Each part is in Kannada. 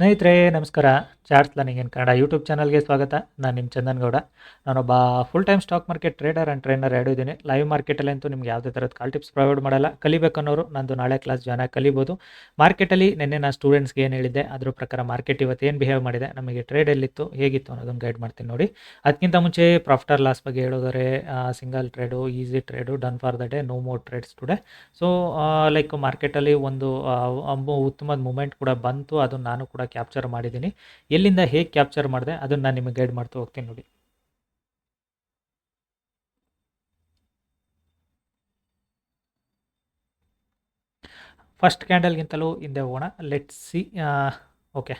ಸ್ನೇಹಿತರೆ, ನಮಸ್ಕಾರ. Charts learning in Kannada YouTube ಚಾನಲ್ಗೆ ಸ್ವಾಗತ. ನಾನು ನಿಮ್ಮ ಚಂದನ್ ಗೌಡ ನಾನೊಬ್ಬ full time stock market trader and trainer ಎರಡು ಇದ್ದೀನಿ ಲೈವ್ ಮಾರ್ಕೆಟಲ್ಲಿ ಅಂತೂ ನಿಮ್ಗೆ ಯಾವುದೇ ಥರದ ಕಾಲ್ ಟಿಪ್ಸ್ ಪ್ರೊವೈಡ್ ಮಾಡಲ್ಲ. ಕಲಿಬೇಕನ್ನೋರು ನಂದು ನಾಳೆ ಕ್ಲಾಸ್ ಜಾಯ್ನ್ ಆಗಿ ಕಲಿಬೋದು. ಮಾರ್ಕೆಟಲ್ಲಿ ನಿನ್ನೆ ನಾನು ಸ್ಟೂಡೆಂಟ್ಸ್ಗೆ ಏನು ಹೇಳಿದ್ದೆ, ಅದ್ರ ಪ್ರಕಾರ ಮಾರ್ಕೆಟ್ ಇವತ್ತು ಏನು ಬಿಹೇವ್ ಮಾಡಿದೆ, ನಮಗೆ ಟ್ರೇಡ್ ಎಲ್ಲಿತ್ತು, ಹೇಗಿತ್ತು ಅನ್ನೋದನ್ನು ಗೈಡ್ ಮಾಡ್ತೀನಿ ನೋಡಿ. ಅದಕ್ಕಿಂತ ಮುಂಚೆ ಪ್ರಾಫ್ಟರ್ ಲಾಸ್ ಬಗ್ಗೆ ಹೇಳೋದಾರೆ single trade easy trade done for the day no more trades today so like ಮಾರ್ಕೆಟಲ್ಲಿ ಒಂದು ಉತ್ತಮದ ಮೂಮೆಂಟ್ ಕೂಡ ಬಂತು. ಅದನ್ನು ನಾನು ಕೂಡ ಕ್ಯಾಪ್ಚರ್ ಮಾಡಿದ್ದೀನಿ. ಎಲ್ಲಿಂದ ಹೇಗೆ ಕ್ಯಾಪ್ಚರ್ ಮಾಡಿದೆ ಅದನ್ನು ನಾನು ನಿಮಗೆ ಗೈಡ್ ಮಾಡ್ತಾ ಹೋಗ್ತೀನಿ ನೋಡಿ. ಫಸ್ಟ್ ಕ್ಯಾಂಡಲ್ಗಿಂತಲೂ ಹಿಂದೆ ಹೋಗೋಣ. ಲೆಟ್ ಸಿ ಓಕೆ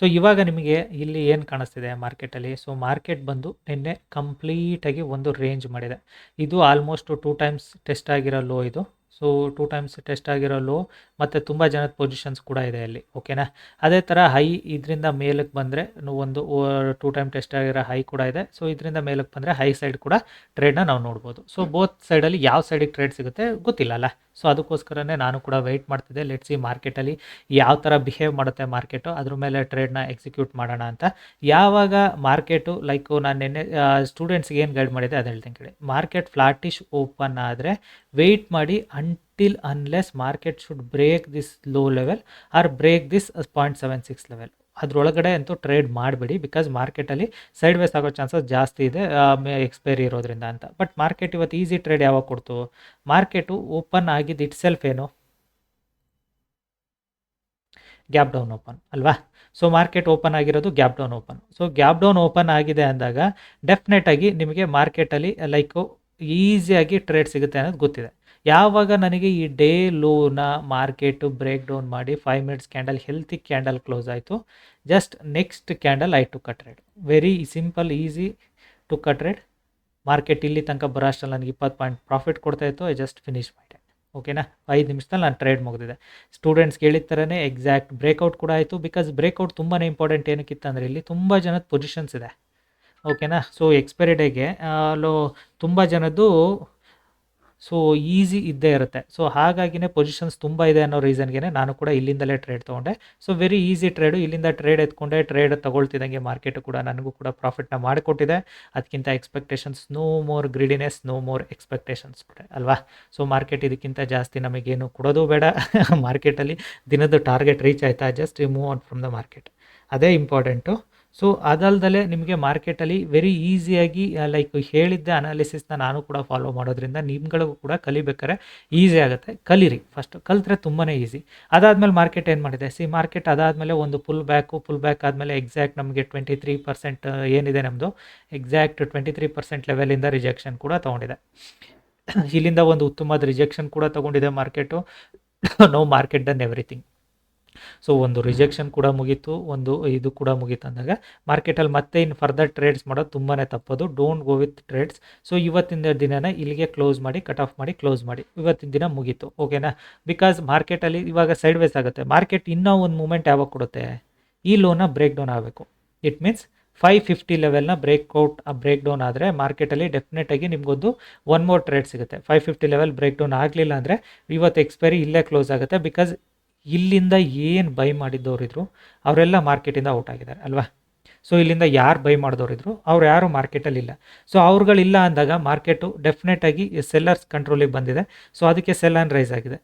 ಸೊ ಇವಾಗ ನಿಮಗೆ ಇಲ್ಲಿ ಏನು ಕಾಣಿಸ್ತಿದೆ ಮಾರ್ಕೆಟಲ್ಲಿ ಸೊ ಮಾರ್ಕೆಟ್ ಬಂದು ನಿನ್ನೆ ಕಂಪ್ಲೀಟಾಗಿ ಒಂದು ರೇಂಜ್ ಮಾಡಿದೆ. ಇದು ಆಲ್ಮೋಸ್ಟ್ ಟೂ ಟೈಮ್ಸ್ ಟೆಸ್ಟ್ ಆಗಿರೋ ಲೋ ಇದು. ಸೊ ಟೂ ಟೈಮ್ಸ್ ಟೆಸ್ಟ್ ಆಗಿರೋ ಲೋ ಮತ್ತು ತುಂಬ ಜನದ ಪೊಸಿಷನ್ಸ್ ಕೂಡ ಇದೆ ಅಲ್ಲಿ ಓಕೆನಾ ಅದೇ ಥರ ಹೈ ಇದರಿಂದ ಮೇಲಕ್ಕೆ ಬಂದರೆ ಒಂದು ಟೂ ಟೈಮ್ ಟೆಸ್ಟ್ ಆಗಿರೋ ಹೈ ಕೂಡ ಇದೆ. ಸೊ ಇದರಿಂದ ಮೇಲಕ್ಕೆ ಬಂದರೆ ಹೈ ಸೈಡ್ ಕೂಡ ಟ್ರೇಡ್ನ ನಾವು ನೋಡ್ಬೋದು. ಸೊ ಬೋತ್ ಸೈಡಲ್ಲಿ ಯಾವ ಸೈಡಿಗೆ ಟ್ರೇಡ್ ಸಿಗುತ್ತೆ ಗೊತ್ತಿಲ್ಲಲ್ಲ ಸೊ ಅದಕ್ಕೋಸ್ಕರನೇ ನಾನು ಕೂಡ ವೆಯ್ಟ್ ಮಾಡ್ತಿದ್ದೆ. ಲೆಟ್ಸಿ ಮಾರ್ಕೆಟಲ್ಲಿ ಯಾವ ಥರ ಬಿಹೇವ್ ಮಾಡುತ್ತೆ ಮಾರ್ಕೆಟು ಅದ್ರ ಮೇಲೆ ಟ್ರೇಡ್ನ ಎಕ್ಸಿಕ್ಯೂಟ್ ಮಾಡೋಣ ಅಂತ. ಯಾವಾಗ ಮಾರ್ಕೆಟು ಲೈಕು ನಾನು ನಿನ್ನೆ ಸ್ಟೂಡೆಂಟ್ಸ್ಗೆ ಏನು ಗೈಡ್ ಮಾಡಿದೆ ಅದು ಹೇಳ್ತೀನಿ ಕೇಳಿ. ಮಾರ್ಕೆಟ್ ಫ್ಲಾಟಿಶ್ ಓಪನ್ ಆದರೆ ವೆಯ್ಟ್ ಮಾಡಿ until market should break this low level or break this point seven six level ಅದರೊಳಗಡೆ ಅಂತೂ ಟ್ರೇಡ್ ಮಾಡಬೇಡಿ ಬಿಕಾಸ್ ಮಾರ್ಕೆಟಲ್ಲಿ ಸೈಡ್ ವೇಸ್ ಆಗೋ ಚಾನ್ಸಸ್ ಜಾಸ್ತಿ ಇದೆ ಎಕ್ಸ್ಪೈರಿ ಇರೋದ್ರಿಂದ ಅಂತ. ಬಟ್ ಮಾರ್ಕೆಟ್ ಇವತ್ತು ಈಸಿ ಟ್ರೇಡ್ ಯಾವಾಗ ಕೊಡ್ತು? ಮಾರ್ಕೆಟು ಓಪನ್ ಆಗಿದ್ದು ಇಟ್ ಸೆಲ್ಫ್ ಏನು? ಗ್ಯಾಪ್ ಡೌನ್ ಓಪನ್ ಅಲ್ವಾ? ಸೊ ಮಾರ್ಕೆಟ್ ಓಪನ್ ಆಗಿರೋದು gap down open so gap down open ಆಗಿದೆ ಅಂದಾಗ ಡೆಫಿನೆಟಾಗಿ ನಿಮಗೆ ಮಾರ್ಕೆಟಲ್ಲಿ ಲೈಕು ಈಸಿಯಾಗಿ ಟ್ರೇಡ್ ಸಿಗುತ್ತೆ ಅನ್ನೋದು ಗೊತ್ತಿದೆ. ಯಾವಾಗ ನನಗೆ ಈ ಡೇ ಲೋನ ಮಾರ್ಕೆಟು ಬ್ರೇಕ್ ಡೌನ್ ಮಾಡಿ five minutes candle healthy candle close ಆಯಿತು. Just next candle I to cut trade very simple easy to cut trade market ಇಲ್ಲಿ ತನಕ ಬರೋ ಅಷ್ಟರಲ್ಲಿ ನನಗೆ ಇಪ್ಪತ್ತು ಪಾಯಿಂಟ್ ಪ್ರಾಫಿಟ್ ಕೊಡ್ತಾ ಇತ್ತು. ಐ ಜಸ್ಟ್ ಫಿನಿಶ್ ಮಾಡಿದೆ ಓಕೆನಾ ಐದು ನಿಮಿಷದಲ್ಲಿ ನಾನು ಟ್ರೇಡ್ ಮುಗಿದಿದೆ. ಸ್ಟೂಡೆಂಟ್ಸ್ಗೆ ಹೇಳಿದ ಥರನೇ ಎಕ್ಸಾಕ್ಟ್ ಬ್ರೇಕೌಟ್ ಕೂಡ ಆಯಿತು. ಬಿಕಾಸ್ ಬ್ರೇಕೌಟ್ ತುಂಬಾ ಇಂಪಾರ್ಟೆಂಟ್ ಏನಕ್ಕಿತ್ತು ಅಂದರೆ ಇಲ್ಲಿ ತುಂಬ ಜನದ ಪೊಸಿಷನ್ಸ್ ಇದೆ. ಓಕೆನಾ ಸೊ ಎಕ್ಸ್ಪೈರಿ ಡೇಗೆ ಲೋ, ತುಂಬ ಜನದ್ದು ಸೊ ಈಸಿ ಇದ್ದೇ ಇರುತ್ತೆ. ಸೊ ಹಾಗಾಗಿನೇ ಪೊಸಿಷನ್ಸ್ ತುಂಬ ಇದೆ ಅನ್ನೋ ರೀಸನ್ಗೆ ನಾನು ಕೂಡ ಇಲ್ಲಿಂದಲೇ ಟ್ರೇಡ್ ತೊಗೊಂಡೆ. ಸೊ ವೆರಿ ಈಸಿ ಟ್ರೇಡು ಇಲ್ಲಿಂದ ಟ್ರೇಡ್ ಎತ್ಕೊಂಡೆ ಟ್ರೇಡ್ ತಗೊಳ್ತಿದ್ದಂಗೆ ಮಾರ್ಕೆಟು ಕೂಡ ನನಗೂ ಕೂಡ ಪ್ರಾಫಿಟ್ನ ಮಾಡಿಕೊಟ್ಟಿದೆ. ಅದಕ್ಕಿಂತ expectations no more greediness no more expectations ಅಲ್ವಾ? ಸೊ ಮಾರ್ಕೆಟ್ ಇದಕ್ಕಿಂತ ಜಾಸ್ತಿ ನಮಗೇನು ಕೊಡೋದು ಬೇಡ. ಮಾರ್ಕೆಟಲ್ಲಿ ದಿನದ ಟಾರ್ಗೆಟ್ ರೀಚ್ ಆಯಿತಾ? Just move on from the market ಅದೇ ಇಂಪಾರ್ಟೆಂಟು ಸೊ ಅದಲ್ದಲೇ ನಿಮಗೆ ಮಾರ್ಕೆಟಲ್ಲಿ ವೆರಿ ಈಸಿಯಾಗಿ ಲೈಕ್ ಹೇಳಿದ್ದ ಅನಾಲಿಸಿಸ್ನ ನಾನು ಕೂಡ ಫಾಲೋ ಮಾಡೋದ್ರಿಂದ ನಿಮ್ಗಳಿಗೂ ಕೂಡ ಕಲಿಬೇಕಾದ್ರೆ ಈಸಿ ಆಗುತ್ತೆ. ಕಲೀರಿ. ಫಸ್ಟ್ ಕಲಿತ್ರೆ ತುಂಬಾ ಈಸಿ ಅದಾದಮೇಲೆ ಮಾರ್ಕೆಟ್ ಏನು ಮಾಡಿದೆ? ಸಿ ಮಾರ್ಕೆಟ್ ಅದಾದಮೇಲೆ ಒಂದು ಫುಲ್ ಬ್ಯಾಕು ಫುಲ್ ಬ್ಯಾಕ್ ಆದಮೇಲೆ ಎಕ್ಸಾಕ್ಟ್ ನಮಗೆ ಟ್ವೆಂಟಿ ತ್ರೀ ಪರ್ಸೆಂಟ್ ಏನಿದೆ ನಮ್ಮದು ಎಕ್ಸಾಕ್ಟ್ ಟ್ವೆಂಟಿ ತ್ರೀ ಪರ್ಸೆಂಟ್ ಲೆವೆಲಿಂದ ರಿಜೆಕ್ಷನ್ ಕೂಡ ತೊಗೊಂಡಿದೆ. ಇಲ್ಲಿಂದ ಒಂದು ಉತ್ತಮವಾದ ರಿಜೆಕ್ಷನ್ ಕೂಡ ತೊಗೊಂಡಿದೆ market no market done everything so ಒಂದು ರಿಜೆಕ್ಷನ್ ಕೂಡ ಮುಗೀತು, ಒಂದು ಇದು ಕೂಡ ಮುಗೀತು ಅಂದಾಗ ಮಾರ್ಕೆಟಲ್ಲಿ ಮತ್ತೆ ಇನ್ನು ಫರ್ದರ್ ಟ್ರೇಡ್ಸ್ ಮಾಡೋದು ತುಂಬಾ ತಪ್ಪೋದು. Don't go with trades so ಇವತ್ತಿನ ದಿನನ ಇಲ್ಲಿಗೆ ಕ್ಲೋಸ್ ಮಾಡಿ ಕಟ್ ಆಫ್ ಮಾಡಿ ಕ್ಲೋಸ್ ಮಾಡಿ. ಇವತ್ತಿನ ದಿನ ಮುಗೀತು. ಓಕೆನಾ ಬಿಕಾಸ್ ಮಾರ್ಕೆಟಲ್ಲಿ ಇವಾಗ ಸೈಡ್ ವೇಸ್ ಆಗುತ್ತೆ. ಮಾರ್ಕೆಟ್ ಇನ್ನೂ ಒಂದು ಮೂಮೆಂಟ್ ಯಾವಾಗ ಕೊಡುತ್ತೆ? ಈ ಲೋನ ಬ್ರೇಕ್ ಡೌನ್ ಆಗಬೇಕು. ಇಟ್ ಮೀನ್ಸ್ ಫೈವ್ ಫಿಫ್ಟಿ ಲೆವೆಲ್ನ ಬ್ರೇಕ್ಔಟ್ ಬ್ರೇಕ್ ಡೌನ್ ಆದರೆ ಮಾರ್ಕೆಟಲ್ಲಿ ಡೆಫಿನೆಟಾಗಿ ನಿಮಗೊಂದು ಒನ್ ಮೋರ್ ಟ್ರೇಡ್ ಸಿಗುತ್ತೆ. Five fifty level break down ಆಗಲಿಲ್ಲ ಅಂದರೆ ಇವತ್ತು ಎಕ್ಸ್ಪೈರಿ ಇಲ್ಲೇ ಕ್ಲೋಸ್ ಆಗುತ್ತೆ ಬಿಕಾಸ್ ಇಲ್ಲಿಂದ ಏನು ಬೈ ಮಾಡಿದ್ದವರಿದ್ರು, ಅವರೆಲ್ಲ ಮಾರ್ಕೆಟಿಂದ ಔಟ್ ಆಗಿದ್ದಾರೆ, ಅಲ್ವಾ? ಸೊ ಇಲ್ಲಿಂದ ಯಾರು ಬೈ ಮಾಡಿದವರಿದ್ರು, ಅವ್ರು ಯಾರು ಮಾರ್ಕೆಟಲ್ಲಿ ಇಲ್ಲ. ಸೊ ಅವ್ರುಗಳಿಲ್ಲ ಅಂದಾಗ ಮಾರ್ಕೆಟು ಡೆಫಿನೆಟಾಗಿ ಸೆಲ್ಲರ್ಸ್ ಕಂಟ್ರೋಲಿಗೆ ಬಂದಿದೆ. ಸೊ ಅದಕ್ಕೆ ಸೆಲ್ ಆನ್ ರೈಸ್ ಆಗಿದೆ.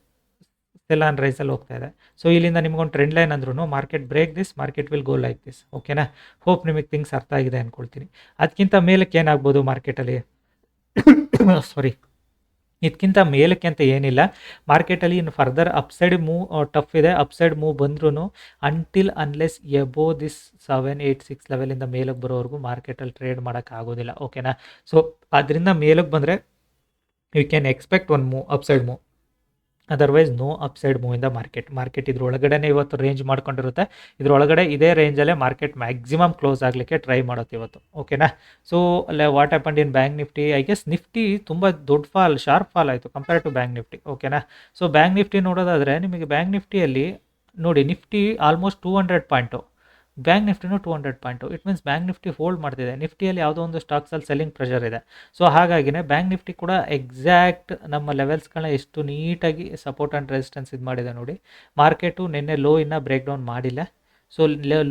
ಸೆಲ್ ಆನ್ ರೈಸಲ್ಲಿ ಹೋಗ್ತಾ ಇದೆ. ಸೊ ಇಲ್ಲಿಂದ ನಿಮ್ಗೊಂದು ಟ್ರೆಂಡ್ ಲೈನ್ ಅಂದ್ರೂ market break this market will go like this ಓಕೆನಾ ಹೋಪ್ ನಿಮಗೆ ಥಿಂಗ್ಸ್ ಅರ್ಥ ಆಗಿದೆ ಅಂದ್ಕೊಳ್ತೀನಿ ಅದಕ್ಕಿಂತ ಮೇಲಕ್ಕೆ ಏನಾಗ್ಬೋದು ಮಾರ್ಕೆಟಲ್ಲಿ ಸಾರಿ ಇದಕ್ಕಿಂತ ಮೇಲಕ್ಕೆ ಅಂತ ಏನಿಲ್ಲ. ಮಾರ್ಕೆಟಲ್ಲಿ ಇನ್ನು ಫರ್ದರ್ ಅಪ್ಸೈಡ್ ಮೂವ್ ಟಫ್ ಇದೆ. ಅಪ್ಸೈಡ್ ಮೂವ್ ಬಂದ್ರೂ until unless above this seven eight six ಲೆವೆಲಿಂದ ಮೇಲಕ್ಕೆ ಬರೋವರೆಗೂ ಮಾರ್ಕೆಟಲ್ಲಿ ಟ್ರೇಡ್ ಮಾಡೋಕ್ಕಾಗೋದಿಲ್ಲ ಓಕೆನಾ ಸೊ ಅದರಿಂದ ಮೇಲಕ್ಕೆ ಬಂದರೆ you can expect one move upside move otherwise no upside move in the market market ಇದ್ರೊಳಗಡೆನೇ ಇವತ್ತು ರೇಂಜ್ ಮಾಡ್ಕೊಂಡಿರುತ್ತೆ. ಇದ್ರೊಳಗಡೆ ಇದೇ ರೇಂಜಲ್ಲೇ ಮಾರ್ಕೆಟ್ ಮ್ಯಾಕ್ಸಿಮಮ್ ಕ್ಲೋಸ್ ಆಗಲಿಕ್ಕೆ ಟ್ರೈ ಮಾಡುತ್ತೆ ಇವತ್ತು. ಓಕೆನಾ ಸೊ ಅಲ್ಲೇ what happened in bank Nifty I guess Nifty ತುಂಬ ದೊಡ್ಡ ಫಾಲ್ ಶಾರ್ಪ್ ಫಾಲ್ ಆಯಿತು ಕಂಪೇರ್ ಟು ಬ್ಯಾಂಕ್ ನಿಫ್ಟಿ ಓಕೆನಾ ಸೊ ಬ್ಯಾಂಕ್ ನಿಫ್ಟಿ ನೋಡೋದಾದರೆ ನಿಮಗೆ ಬ್ಯಾಂಕ್ ನಿಫ್ಟಿಯಲ್ಲಿ ನೋಡಿ Nifty almost two hundred point bank ನಿಫ್ಟಿನೂ two hundred point it means bank Nifty hold ಮಾಡ್ತಿದೆ. ನಿಫ್ಟಿಯಲ್ಲಿ ಯಾವುದೋ ಒಂದು ಸ್ಟಾಕ್ಸಲ್ಲಿ ಸೆಲ್ಲಿಂಗ್ ಪ್ರೆಷರ್ ಇದೆ. ಸೊ ಹಾಗಾಗಿನೇ ಬ್ಯಾಂಕ್ ನಿಫ್ಟಿ ಕೂಡ ಎಕ್ಸಾಕ್ಟ್ ನಮ್ಮ ಲೆವೆಲ್ಸ್ಗಳನ್ನ ಎಷ್ಟು ನೀಟಾಗಿ ಸಪೋರ್ಟ್ ಆ್ಯಂಡ್ ರೆಸಿಸ್ಟೆನ್ಸ್ ಇದು ಮಾಡಿದೆ ನೋಡಿ. ಮಾರ್ಕೆಟು ನಿನ್ನೆ ಲೋ ಇನ್ನೂ ಬ್ರೇಕ್ ಡೌನ್ ಮಾಡಿಲ್ಲ. ಸೊ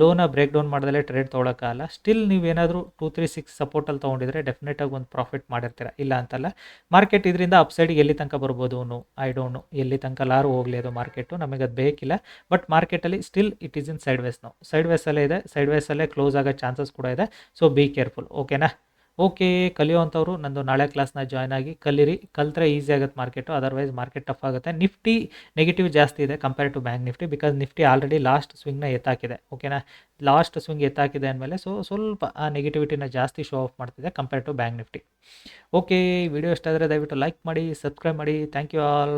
ಲೋನ ಬ್ರೇಕ್ ಡೌನ್ ಮಾಡಿದ್ರೆ ಟ್ರೇಡ್ ತೊಗೊಳಕ್ಕಾಗಲ್ಲ. ಸ್ಟಿಲ್ ನೀವೇನಾದರೂ ಟೂ ತ್ರೀ ಸಿಕ್ಸ್ ಸಪೋರ್ಟಲ್ಲಿ ತೊಗೊಂಡಿದ್ರೆ ಡೆಫಿನೆಟಾಗಿ ಒಂದು ಪ್ರಾಫಿಟ್ ಮಾಡಿರ್ತೀರ. ಇಲ್ಲ ಅಂತಲ್ಲ ಮಾರ್ಕೆಟ್ ಇದರಿಂದ ಅಪ್ಸೈಡ್ಗೆ ಎಲ್ಲಿ ತನಕ ಬರ್ಬೋದು ಅವನು ಐ ಡೋಂಟ್ ನೋ ಎಲ್ಲಿ ತನಕ ಲಾರು ಹೋಗಲಿ ಅದು ಮಾರ್ಕೆಟು ನಮಗೆ ಅದು ಬೇಕಿಲ್ಲ. ಬಟ್ ಮಾರ್ಕೆಟಲ್ಲಿ still it is in sideways ನಾವು ಸೈಡ್ ವೇಸಲ್ಲೇ ಇದೆ ಸೈಡ್ ವೇಸಲ್ಲೇ ಕ್ಲೋಸ್ ಆಗೋ ಚಾನ್ಸಸ್ ಕೂಡ ಇದೆ. ಸೊ ಬಿ ಕೇರ್ಫುಲ್ ಓಕೆನಾ ಓಕೆ ಕಲಿಯುವಂಥವ್ರು ನಂದು ನಾಳೆ ಕ್ಲಾಸ್ನ ಜಾಯ್ನ್ ಆಗಿ ಕಲಿರಿ. ಕಲ್ತ್ರೆ ಈಸಿ ಆಗುತ್ತೆ ಮಾರ್ಕೆಟು ಅದರ್ವೈಸ್ ಮಾರ್ಕೆಟ್ ಟಫ್ ಆಗುತ್ತೆ. ನಿಫ್ಟಿ ನೆಗೆಟಿವ್ ಜಾಸ್ತಿ ಇದೆ compare to bank Nifty because Nifty already last ಸ್ವಿಂಗ್ನ ಎತ್ತಾಕಿದೆ. ಓಕೆನಾ ಲಾಸ್ಟ್ ಸ್ವಿಂಗ್ ಎತ್ತಾಕಿದೆ ಅಂದಮೇಲೆ ಸೊ ಸ್ವಲ್ಪ ಆ ನೆಗೆಟಿವಿಟಿನ ಜಾಸ್ತಿ ಶೋ ಆಫ್ ಮಾಡ್ತಿದೆ compare to bank Nifty. Okay video ಇಷ್ಟ ಆದರೆ ದಯವಿಟ್ಟು ಲೈಕ್ ಮಾಡಿ ಸಬ್ಸ್ಕ್ರೈಬ್ ಮಾಡಿ. Thank you all